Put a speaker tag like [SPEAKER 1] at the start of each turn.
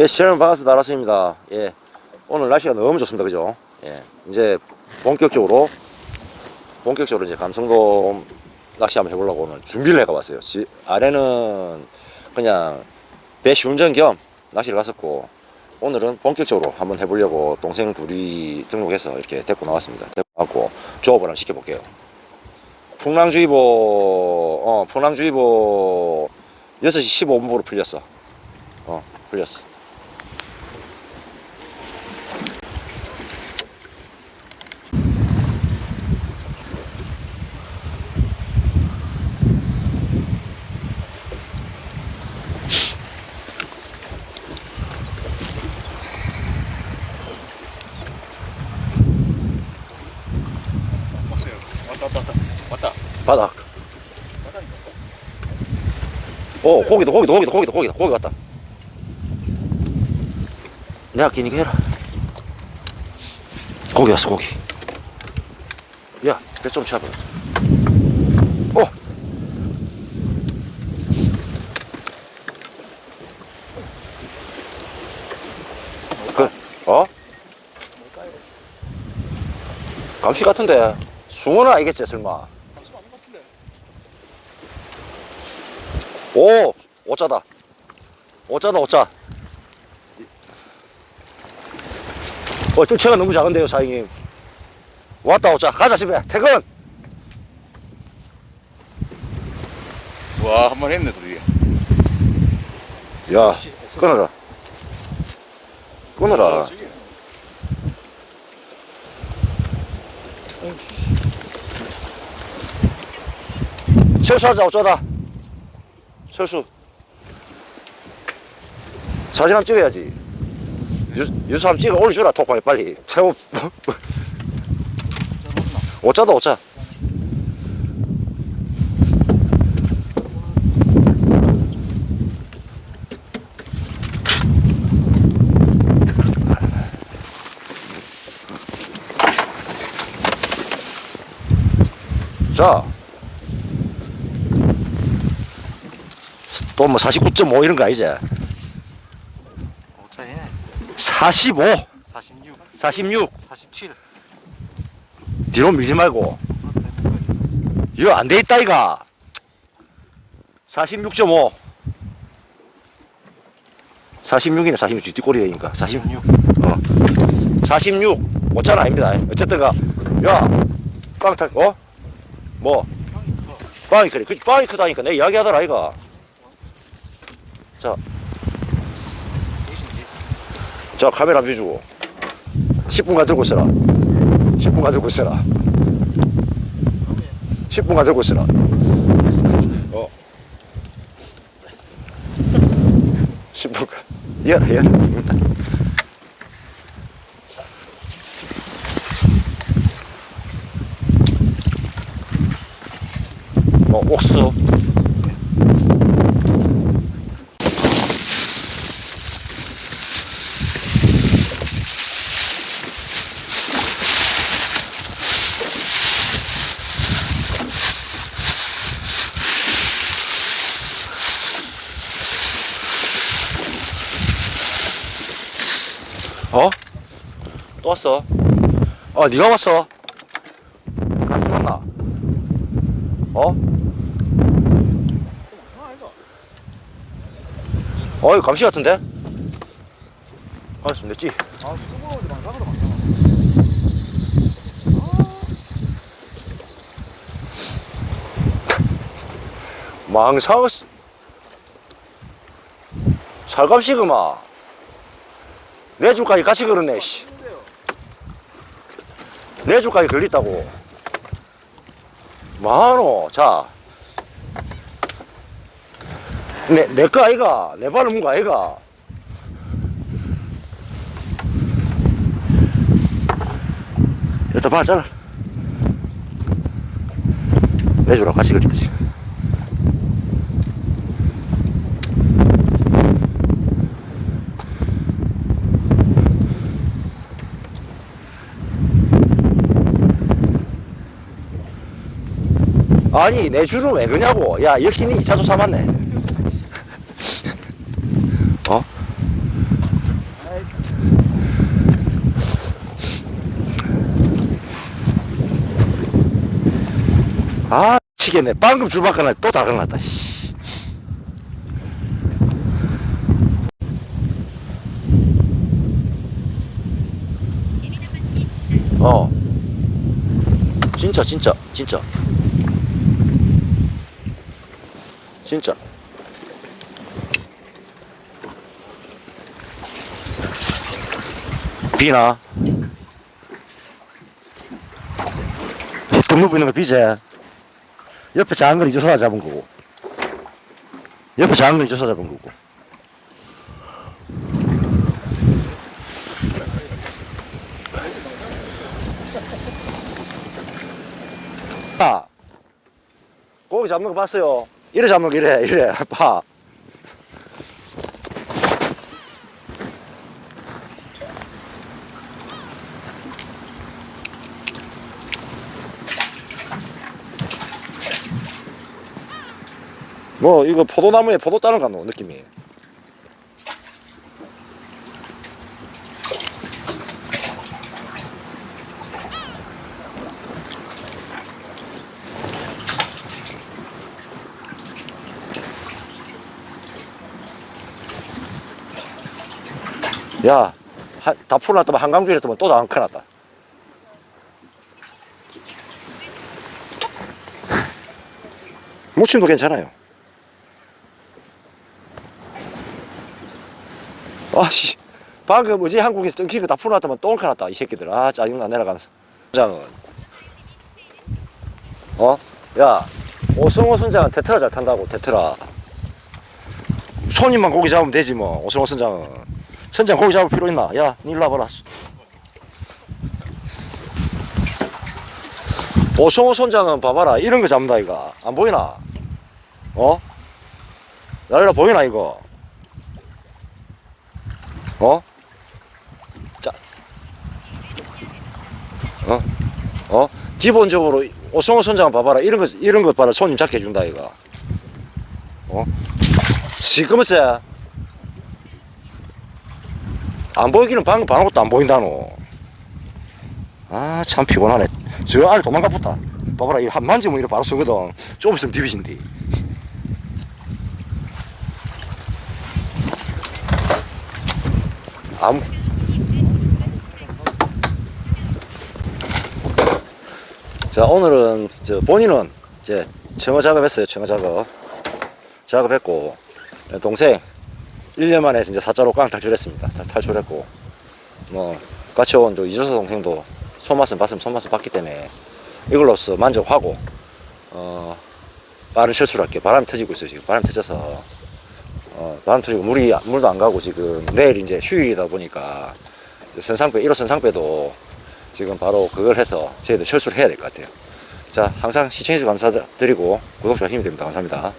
[SPEAKER 1] 예, 시청자 여러분 반갑습니다. 알았습니다. 예. 오늘 날씨가 너무 좋습니다. 그죠? 예. 이제 본격적으로, 본격적으로 이제 감성돔 낚시 한번 해보려고 오늘 준비를 해가 왔어요. 지, 아래는 그냥 배 시 운전 겸 낚시를 갔었고, 오늘은 본격적으로 한번 해보려고 동생 둘이 등록해서 이렇게 데리고 나왔습니다. 데리고 나왔고, 조업을 한번 시켜볼게요. 풍랑주의보, 어, 풍랑주의보 6시 15분부로 풀렸어. 어, 풀렸어.
[SPEAKER 2] 왔다 왔다 왔다 왔다.
[SPEAKER 1] 바닥. 오, 고기도, 고기도, 고기도, 고기도, 고기도, 고기 왔다. 내가 끼니까 해라. 고기 왔어, 고기. 야, 배 좀 잡아. 오! 그, 어? 감시 같은데. 숭어는 아니겠지, 설마.
[SPEAKER 2] 잠시 아닌 것 같은데.
[SPEAKER 1] 오, 오짜다. 오짜다, 오짜. 어, 뜰채가 너무 작은데요, 사장님. 왔다, 오짜. 가자, 집에. 퇴근!
[SPEAKER 2] 와, 한 번 했네, 드디어.
[SPEAKER 1] 야, 끊어라. 끊어라. 철수하자, 어쩌다. 철수. 사진 한번 찍어야지. 유, 유수 한번 찍어 올려주라, 톡방에 빨리. 세워. 어쩌다, 어쩌. 자. 또 뭐 49.5 이런 거 아니지?
[SPEAKER 2] 오차에
[SPEAKER 1] 45,
[SPEAKER 2] 46,
[SPEAKER 1] 46.
[SPEAKER 2] 47.
[SPEAKER 1] 뒤로 밀지 말고. 이거 안 돼 있다, 이가. 46.5. 46이네, 46. 뒷꼬리니까. 46. 어. 46. 5차는 아닙니다. 어쨌든 가. 야, 빵 탈, 어? 뭐? 빵이 크네. 그 빵이 크다니까. 내 이야기 하더라, 이가. 자. 자, 카메라 한번 비주고. 10분간 들고 있어라. 10분간 들고 있어라. 10분간 들고 있어라. 어. 10분간. 야, 야, 어? 또 왔어? 어, 네가 왔어? 같이 왔나? 어? 어, 이거 감시 같은데? 알았으면 됐지.
[SPEAKER 2] 아, 많잖아.
[SPEAKER 1] 망상스 살감시그마 내 줄까지 같이 걸었네 씨. 내 줄까지 걸렸다고. 뭐하노 자. 내, 내 거 아이가? 내 발을 문거 아이가? 일단 발 잘라. 내 줄하고 같이 지 아니 내 줄은 왜 그러냐고. 야 역시 니 2차도 참았네. 어? 아 미치겠네. 방금 줄 바꿔놨 또 다가났다 어. 진짜 진짜 진짜. 진짜. 비나. 등록 있는 거 비제. 옆에 작은 건 이조사 잡은 거고. 옆에 작은 건 이조사 잡은 거고. 아. 고기 잡는 거 봤어요 이래 거 이래 이래. 봐. 뭐 이거 포도나무에 포도 따는 거 같노 느낌이 야, 한, 다 풀어놨더만 한강줄에 했더만 또 다 안 커놨다. 무침도 괜찮아요. 아씨, 방금 뭐지 한국에서 뜬키고 다 풀어놨더만 또 엉켜놨다 이 새끼들. 아 짜증나 내려가면서. 선장은 어? 야, 오승호 선장은 테트라 잘 탄다고 테트라. 손님만 고기 잡으면 되지 뭐 오승호 선장은. 선장 고기 잡을 필요 있나? 야, 니 일로 와봐라. 오성호 선장은 봐봐라. 이런 거 잡는다, 이거. 안 보이나? 어? 나리라 보이나, 이거? 어? 자. 어? 어? 기본적으로 오성호 선장은 봐봐라. 이런 거, 이런 거 봐라. 손님 잡게 해준다, 이거. 어? 시끄머세. 안 보이기는 방금 봐놓은 것도 안 보인다 노. 아, 참 피곤하네. 저 안에 도망가 붙다. 봐봐라, 이한 만지면 이래 바로 서거든. 좀 있으면 디비진디. 아무. 자, 오늘은, 저, 본인은, 이제, 청어 작업했어요, 청어 작업. 작업했고, 동생, 1년 만에 이제 사자로 꽝 탈출했습니다. 다- 탈출했고, 뭐, 같이 온 저 이조사 동생도 손맛은 봤으면 손맛을 봤기 때문에 이걸로써 만족하고, 어, 빠른 철수를 할게요. 바람이 터지고 있어요, 지금. 바람이 터져서, 어, 바람 터지고 물이, 물도 안 가고 지금 내일 이제 휴일이다 보니까 선상배, 1호 선상배도 지금 바로 그걸 해서 저희들 철수를 해야 될 것 같아요. 자, 항상 시청해주셔서 감사드리고 구독, 좋아요 힘이 됩니다. 감사합니다.